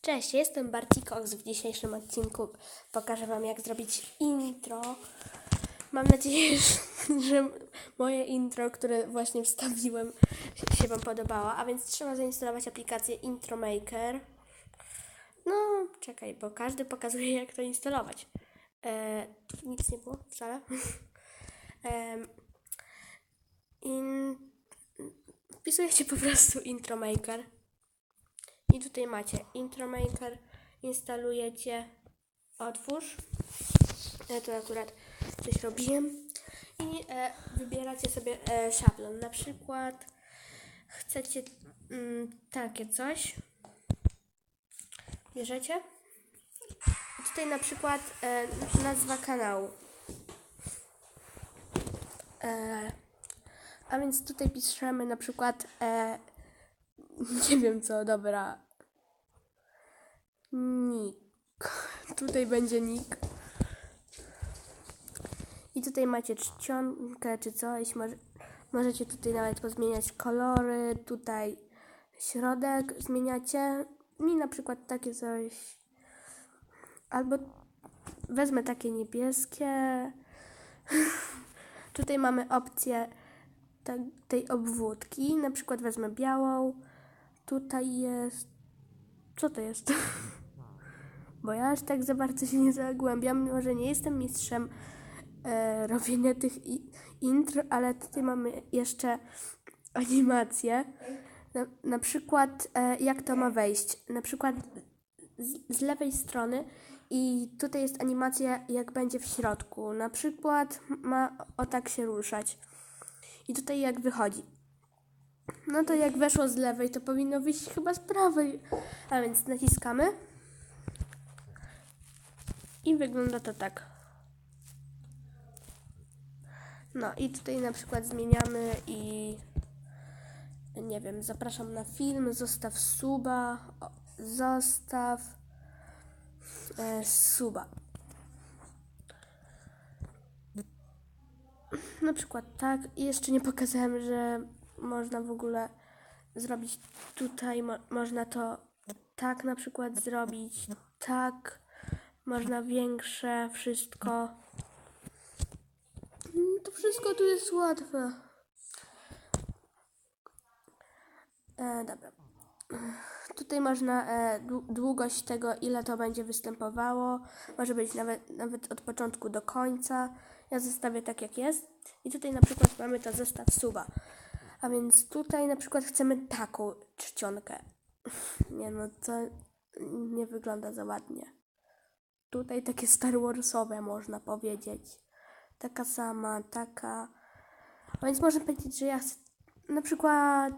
Cześć, jestem Barty Cox. W dzisiejszym odcinku pokażę Wam, jak zrobić intro. Mam nadzieję, że- moje intro, które właśnie wstawiłem, się- Wam podobało. A więc trzeba zainstalować aplikację Intro Maker. No, czekaj, bo każdy pokazuje, jak to instalować. E, nic nie było wcale. Em, in, wpisujecie po prostu Intro Maker. I tutaj macie Intro Maker, instalujecie, otwórz. Ja tu akurat coś robiłem. I e, wybieracie sobie e, szablon. Na przykład chcecie mm, takie coś. Bierzecie. I tutaj na przykład e, nazwa kanału. E, a więc tutaj piszemy na przykład e, nie wiem co, dobra. Nick. Tutaj będzie nick. I tutaj macie czcionkę czy coś. Może, możecie tutaj nawet pozmieniać kolory. Tutaj środek zmieniacie. Mi na przykład takie coś. Albo wezmę takie niebieskie. tutaj mamy opcję tej obwódki. Na przykład wezmę białą. Tutaj jest. Co to jest? Bo ja aż tak za bardzo się nie zagłębiam, mimo że nie jestem mistrzem e, robienia tych i, intr, ale tutaj mamy jeszcze animację. Na, na przykład, e, jak to ma wejść? Na przykład z, z lewej strony i tutaj jest animacja, jak będzie w środku. Na przykład ma o tak się ruszać. I tutaj jak wychodzi. No to jak weszło z lewej, to powinno wyjść chyba z prawej. A więc naciskamy. I wygląda to tak. No i tutaj na przykład zmieniamy i nie wiem, zapraszam na film, zostaw suba, o, zostaw e, suba. Na przykład tak. Jeszcze nie pokazałem, że można w ogóle zrobić tutaj, mo- można to tak na przykład zrobić, tak, można większe, wszystko. Mm, To wszystko tu jest łatwe. E, dobra. Tutaj można e, dłu- długość tego, ile to będzie występowało. Może być nawet, nawet od początku do końca. Ja zostawię tak, jak jest. I tutaj na przykład mamy to zestaw suba. A więc tutaj na przykład chcemy taką czcionkę. Nie no, to nie wygląda za ładnie. Tutaj takie Star Warsowe można powiedzieć. Taka sama, taka. A więc można powiedzieć, że ja chcę na przykład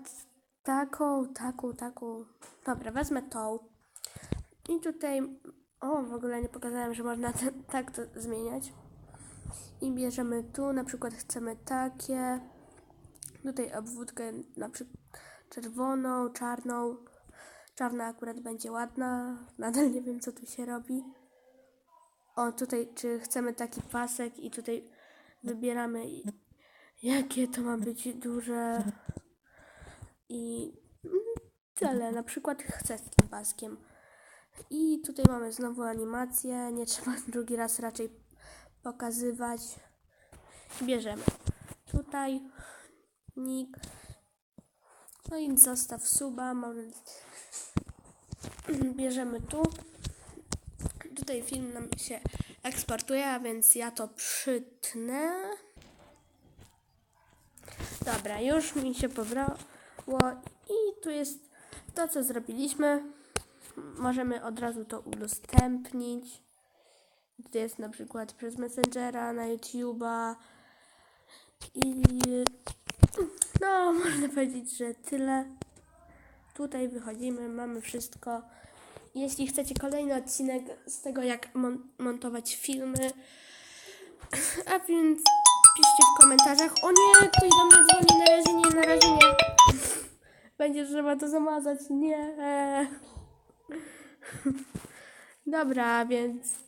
taką, taką, taką. Dobra, wezmę tą. I tutaj. O, w ogóle nie pokazałem, że można tak to zmieniać. I bierzemy tu, na przykład chcemy takie. Tutaj obwódkę na przykład czerwoną, czarną. Czarna akurat będzie ładna. Nadal nie wiem, co tu się robi. O, tutaj, czy chcemy taki pasek i tutaj wybieramy, jakie to ma być duże. I mm, tyle. Na przykład chcę z tym paskiem. I tutaj mamy znowu animację. Nie trzeba drugi raz raczej pokazywać. Bierzemy. Tutaj nick. No i zostaw suba. Mamy... Bierzemy tu. Tutaj film nam się eksportuje, a więc ja to przytnę. Dobra, już mi się pobrało i tu jest to, co zrobiliśmy. Możemy od razu to udostępnić. Tutaj jest na przykład przez Messengera, na YouTube'a i no, można powiedzieć, że tyle. Tutaj wychodzimy, mamy wszystko. Jeśli chcecie kolejny odcinek z tego, jak mon- montować filmy, a więc piszcie w komentarzach. O nie, ktoś do mnie dzwoni, na razie nie, na razie nie. Będzie trzeba to zamazać, nie. Dobra, więc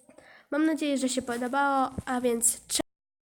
mam nadzieję, że się podobało, a więc cześć.